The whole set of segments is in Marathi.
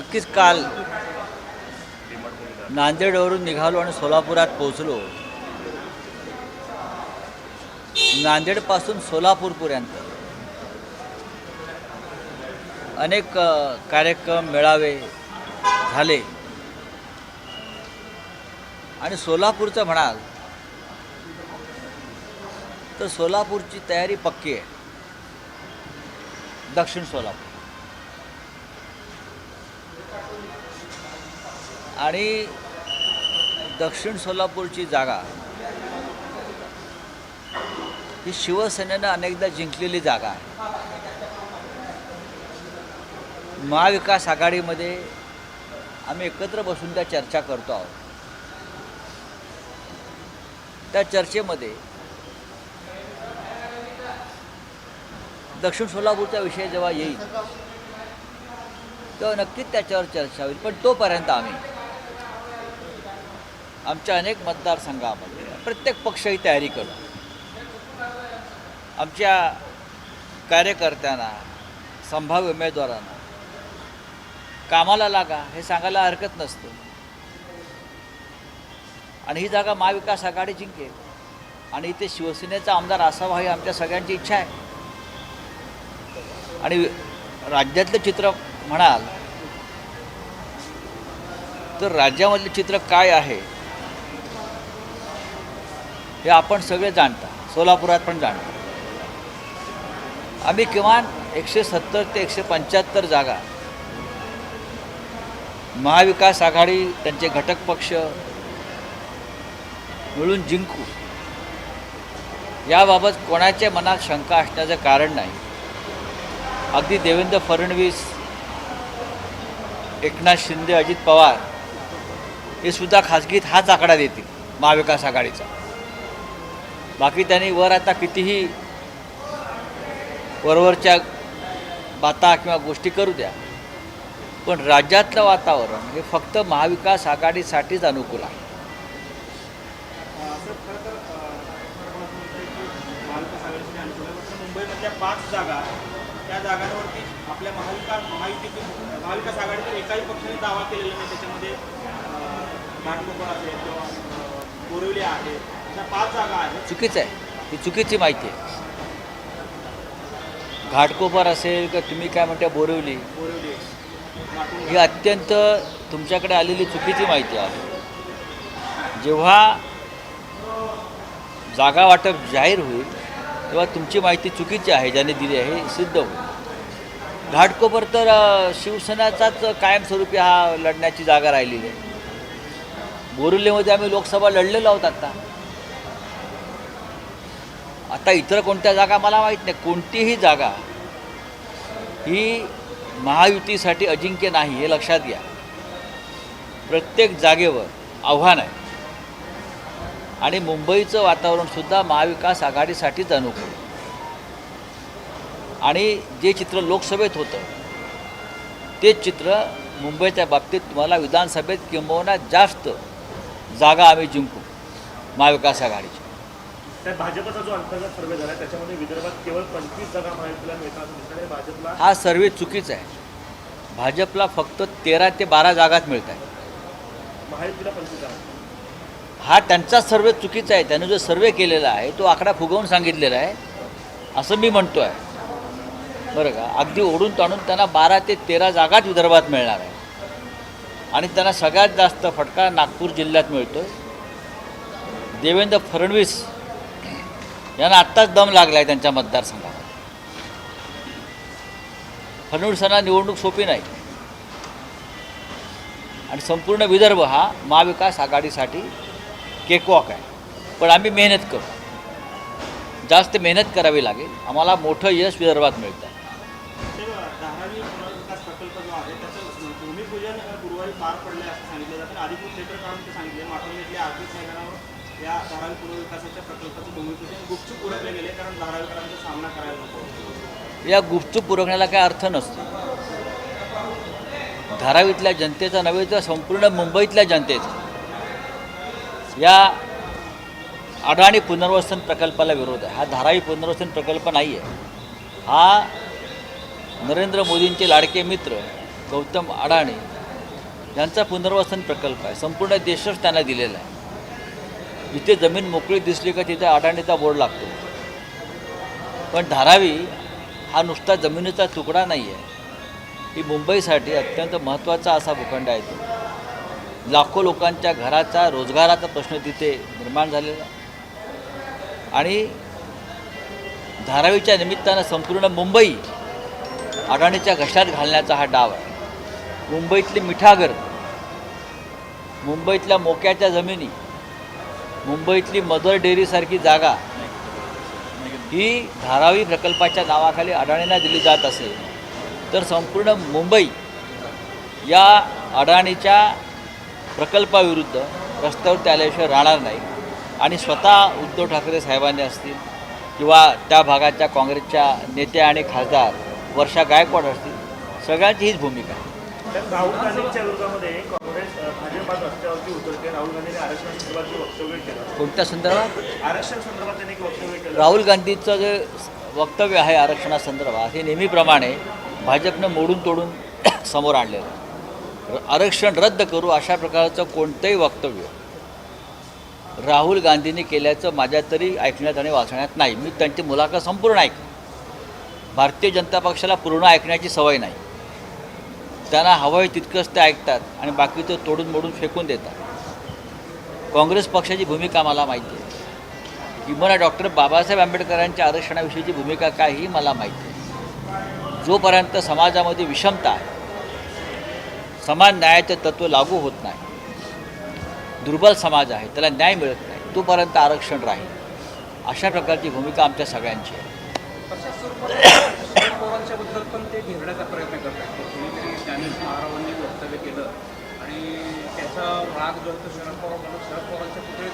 नक्कीच काल नांदेडवरून निघालो आणि सोलापुरात पोहोचलो. नांदेडपासून सोलापूरपर्यंत. अनेक कार्यक्रम मेळावे झाले. आणि सोलापूरचं म्हणाल तर सोलापूरची तयारी पक्की आहे. दक्षिण सोलापूर. आणि दक्षिण सोलापूरची जागा ही शिवसेनेनं अनेकदा जिंकलेली जागा आहे. महाविकास आघाडीमध्ये आम्ही एकत्र बसून त्या चर्चा करतो आहोत. त्या चर्चेमध्ये दक्षिण सोलापूरचा विषय जेव्हा येईल तेव्हा नक्कीच त्याच्यावर चर्चा होईल पण तोपर्यंत आम्ही आमच्या अनेक मतदारसंघामध्ये प्रत्येक पक्ष ही तयारी करू. आमच्या कार्यकर्त्यांना संभाव्य उमेदवारांना कामाला लागा हे सांगायला हरकत नसतं. आणि ही जागा महाविकास आघाडी जिंकेल. आणि इथे शिवसेनेचा आमदार असावा ही आमच्या सगळ्यांची इच्छा आहे. आणि राज्यातलं चित्र म्हणाल तर राज्यामधलं चित्र काय आहे? हे आपण सगळे जाणता सोलापुरात पण जाणता. आम्ही किमान एकशे सत्तर ते एकशे पंच्याहत्तर जागा महाविकास आघाडी त्यांचे घटक पक्ष मिळून जिंकू. याबाबत कोणाच्या मनात शंका असण्याचं कारण नाही. अगदी देवेंद्र फडणवीस एकनाथ शिंदे अजित पवार हे सुद्धा खाजगीत हाच आकडा देतील महाविकास आघाडीचा. बाकी त्यांनी वर आता कितीही वरवरच्या बाता किंवा गोष्टी करू द्या पण राज्यातलं वातावरण हे फक्त महाविकास आघाडीसाठीच अनुकूल आहे. पाच जागा त्या जागांवरती आपल्या महाविकास महायुतीतून महाविकास आघाडीतून एकाही पक्षाने दावा केलेला नाही. त्याच्यामध्ये घाटकोपर असेल किंवा बोरिवली आहे. अशा पाच जागा आहेत. चुकीचं आहे. ही चुकीची माहिती आहे. घाटकोपर असेल का तुम्ही काय म्हणता बोरिवली? ही अत्यंत तुमच्याकडे आलेली चुकीची माहिती आहे. जेव्हा जागा वाटप जाहीर होईल तेव्हा तुमची माहिती चुकीची आहे ज्याने दिली आहे सिद्ध होईल. घाटकोपर तर शिवसेनाचाच कायमस्वरूपी हा लढण्याची जागा राहिलेली आहे. बोरुलेमध्ये आम्ही लोकसभा लढलेलो आहोत आत्ता आता इतर कोणत्या जागा मला माहीत नाही. कोणतीही जागा ही महायुतीसाठी अजिंक्य नाही हे लक्षात घ्या. प्रत्येक जागेवर आव्हान आहे. आणि मुंबईचं वातावरणसुद्धा महाविकास आघाडीसाठीच अनुकूल आणि जे चित्र लोकसभेत होतं तेच चित्र मुंबईच्या बाबतीत तुम्हाला विधानसभेत किंबहुना जास्त जागा आम्ही जिंकू महाविकास आघाडीची. भाजपचा जो अंतर्गत सर्वे झाला त्याच्यामध्ये विदर्भात केवळ पंचवीस जागा महायुतीला मिळतात भाजपला हा सर्वे चुकीचा आहे. भाजपला फक्त तेरा ते बारा जागाच मिळत आहे महायुतीला पंचवीस जागा हा त्यांचा सर्वे चुकीचा आहे. त्यानं जो सर्वे केलेला आहे तो आकडा फुगवून सांगितलेला आहे असं मी म्हणतो आहे बरं का? अगदी ओढून ताणून त्यांना बारा ते तेरा जागाच विदर्भात मिळणार आहे. आणि त्यांना सगळ्यात जास्त फटका नागपूर जिल्ह्यात मिळतो देवेंद्र फडणवीस यांना आत्ताच दम लागला आहे त्यांच्या मतदारसंघात फडणवीसांना निवडणूक सोपी नाही. आणि संपूर्ण विदर्भ हा महाविकास आघाडीसाठी केकवॉक आहे. पण आम्ही मेहनत करू. जास्त मेहनत करावी लागेल. आम्हाला मोठं यश विदर्भात मिळतं पार पडले असं सांगितलं जातं. अधिकृत क्षेत्र काढून ते सांगितले. माटोलीतल्या आर्थिक मैदानावर या धारावी पुनर्विकासाच्या प्रकल्पाचं भूमिपूजन गुपचूप उरकले गेले कारण धारावीकरांचा सामना करायला नको. या गुपचूप पुरवण्याला काय अर्थ नसतो. धारावीतल्या जनतेचा नव्हे तर संपूर्ण मुंबईतल्या जनतेचा. या अडाणी पुनर्वसन प्रकल्पाला विरोध आहे. हा धारावी पुनर्वसन प्रकल्प नाही आहे हा नरेंद्र मोदींचे लाडके मित्र गौतम अडाणी यांचा पुनर्वसन प्रकल्प आहे. संपूर्ण देशच त्यांना दिलेला आहे. जिथे जमीन मोकळी दिसली का तिथे अडाणीचा बोर्ड लागतो. पण धारावी हा नुसता जमिनीचा तुकडा नाही आहे ही मुंबईसाठी अत्यंत महत्त्वाचा असा भूखंड आहे तो. लाखो लोकांच्या घराचा रोजगाराचा प्रश्न तिथे निर्माण झालेला आणि धारावीच्या निमित्तानं संपूर्ण मुंबई अडाणीच्या घशात घालण्याचा हा डाव आहे. मुंबईतली मिठागर मुंबईतल्या मोक्याच्या जमिनी मुंबईतली मदर डेअरीसारखी जागा ही धारावी प्रकल्पाच्या नावाखाली अडाणींना दिली जात असेल तर संपूर्ण मुंबई या अडाणीच्या प्रकल्पाविरुद्ध रस्त्यावर आल्याशिवाय राहणार नाही. आणि स्वतः उद्धव ठाकरे साहेबांनी असतील किंवा त्या भागाच्या काँग्रेसच्या नेत्या आणि खासदार वर्षा गायकवाड असतील सगळ्यांची हीच भूमिका आहे. राहुल गांधींच्या विरोधामध्ये काँग्रेस अ, भाजप आज रस्त्यावरती उतरते राहुल गांधींनी आरक्षणासंदर्भात जे वक्तव्य केलं. कोणत्या संदर्भात? आरक्षण संदर्भात त्यांनी एक वक्तव्य केलं. राहुल गांधीचं जे वक्तव्य आहे आरक्षणासंदर्भात हे नेहमीप्रमाणे भाजपनं मोडून तोडून समोर आणलेलं आहे. आरक्षण रद्द करू अशा प्रकारचं कोणतंही वक्तव्य राहुल गांधींनी केल्याचं माझ्या तरी ऐकण्यात आणि वाचण्यात नाही. मी त्यांची मुलाखत संपूर्ण ऐक भारतीय जनता पक्षाला पूर्ण ऐकण्याची सवय नाही. त्यांना हवं आहे तितकंच ते ऐकतात आणि बाकीचं तोडून मोडून फेकून देतात. काँग्रेस पक्षाची भूमिका मला माहिती आहे. किंवा डॉक्टर बाबासाहेब आंबेडकरांच्या आरक्षणाविषयीची भूमिका काय ही मला माहिती आहे. जोपर्यंत समाजामध्ये विषमता आहे समान न्यायाचे तत्त्व लागू होत नाही दुर्बल समाज आहे त्याला न्याय मिळत नाही तोपर्यंत आरक्षण राहील. अशा प्रकारची भूमिका आमच्या सगळ्यांची आहे.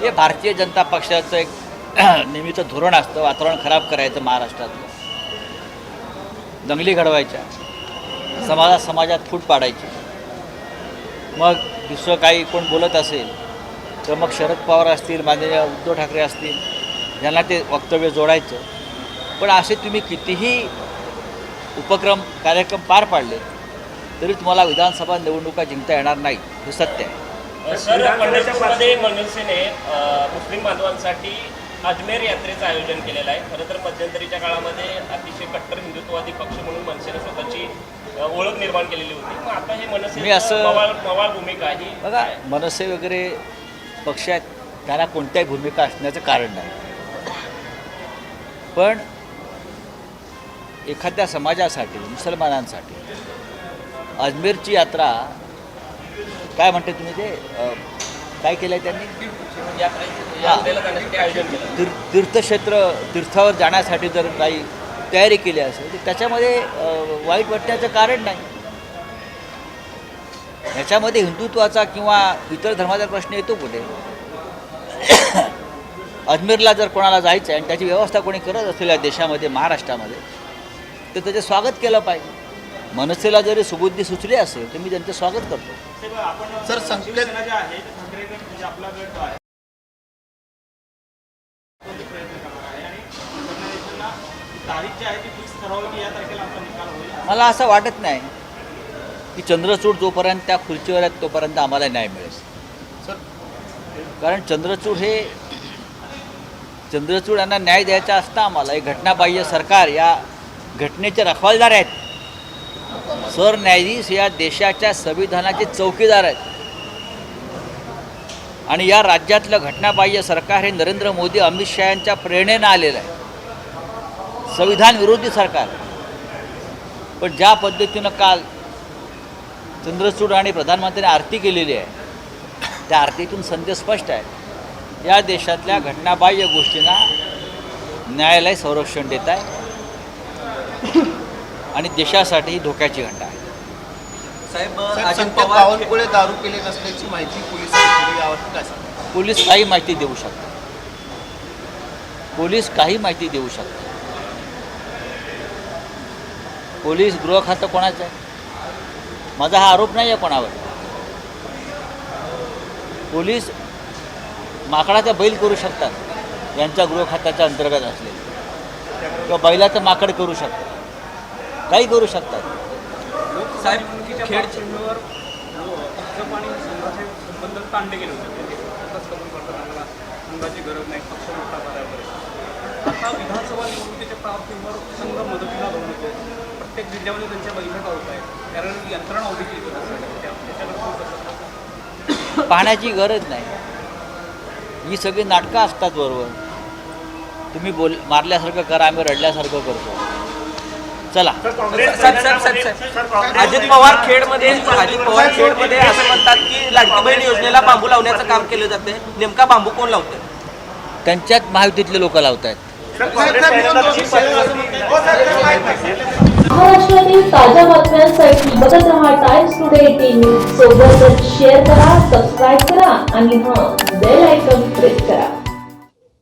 हे भारतीय जनता पक्षाचं एक नेहमीचं धोरण असतं वातावरण खराब करायचं महाराष्ट्रातलं. दंगली घडवायच्या. समाजात समाजात फूट पाडायची. मग दुसरं काही कोण बोलत असेल तर मग शरद पवार असतील माननीय उद्धव ठाकरे असतील यांना ते वक्तव्य जोडायचं. पण असे तुम्ही कितीही उपक्रम कार्यक्रम पार पाडले तरी तुम्हाला विधानसभा निवडणुका जिंकता येणार नाही हे सत्य आहे. सर पंढरपूरमध्ये मनसेने अ, मुस्लिम बांधवांसाठी अजमेर यात्रेचं आयोजन केलेलं आहे. खरं तर मध्यंतरीच्या काळामध्ये अतिशय कट्टर हिंदुत्ववादी पक्ष म्हणून मनसेने स्वतःची ओळख निर्माण केलेली होती. मग आता हे मनसे मी असं- मवाळ भूमिका ही बघा मनसे वगैरे पक्ष आहेत त्यांना कोणत्याही भूमिका असण्याचं कारण नाही. पण एखाद्या समाजासाठी मुसलमानांसाठी अजमेरची यात्रा काय म्हणते तुम्ही ते? काय केलं आहे त्यांनी तीर् तीर्थक्षेत्र तीर्थावर जाण्यासाठी जर काही तयारी केली असेल तर त्याच्यामध्ये वाईट वाटण्याचं कारण नाही. ह्याच्यामध्ये हिंदुत्वाचा किंवा इतर धर्माचा प्रश्न येतो कुठे? अजमेरला जर कोणाला जायचं आहे आणि त्याची व्यवस्था कोणी करत असेल या देशामध्ये महाराष्ट्रामध्ये तर त्याचं स्वागत केलं पाहिजे. मनसेला जरी सुबुद्धी सुचली असेल तर मी त्यांचं स्वागत करतो. सर, संकेत- मला असं वाटत नाही की चंद्रचूड जोपर्यंत त्या खुर्चीवर आहेत तोपर्यंत आम्हाला न्याय मिळेल. सर कारण चंद्रचूड हे चंद्रचूड यांना न्याय द्यायचा असता आम्हाला. हे घटनाबाह्य सरकार या घटनेचे रखवालदार आहेत. सरन्यायाधीश या देशाच्या संविधानाचे चौकीदार आहेत. आणि या राज्यातलं घटनाबाह्य सरकार हे नरेंद्र मोदी अमित शहा यांच्या प्रेरणेनं आलेलं आहे. संविधान विरोधी सरकार. पण ज्या पद्धतीनं काल चंद्रचूड आणि प्रधानमंत्र्यांनी आरती केलेली आहे त्या आरतीतून संदेश स्पष्ट आहे. या देशातल्या घटनाबाह्य गोष्टींना न्यायालय संरक्षण देत आहे. आणि देशासाठी ही धोक्याची घटना आहे. साहेब दारू केले नसल्याची माहिती सांगा पोलीस काही माहिती देऊ शकतात. पोलीस काही माहिती देऊ शकतात. पोलीस गृह खातं कोणाचं आहे? माझा हा आरोप नाही आहे कोणावर. पोलीस माकडाचा बैल करू शकतात यांच्या गृह खात्याच्या अंतर्गत असले किंवा बैलाचं माकड करू शकतात. काही करू शकतात. भाजप आणि संघाचे संबंध ताणले गेले होते. संघाची गरज नाही. पक्ष मोठा करायला आता विधानसभा निवडणुकीच्या पार्श्वभूमीवर संघ मदतीला जाऊन येतो प्रत्येक जिल्ह्यामध्ये त्यांच्या बैठका होत आहेत. कारण यंत्रणा उभी केली पाहण्याची गरज नाही. ही सगळी नाटकं असतात बरोबर. तुम्ही बोल मारल्यासारखं करा आम्ही रडल्यासारखं करतो. चला. अजित पवार खेडमध्ये अजित पवार खेडमध्ये असं म्हणतात की लाडकी बहीण योजनेला बांबू लावण्याचं काम केलं जाते नेमका बांबू कोण लावतोय? त्यांच्यात महायुतीतले लोक लावत आहेत महाराष्ट्रातील ताज्या बातम्यांसाठी बघत रहा टाइम्स टुडे न्यूज सोबतच शेअर करा सबस्क्राईब करा आणि हां बेल आयकॉन प्रेस करा.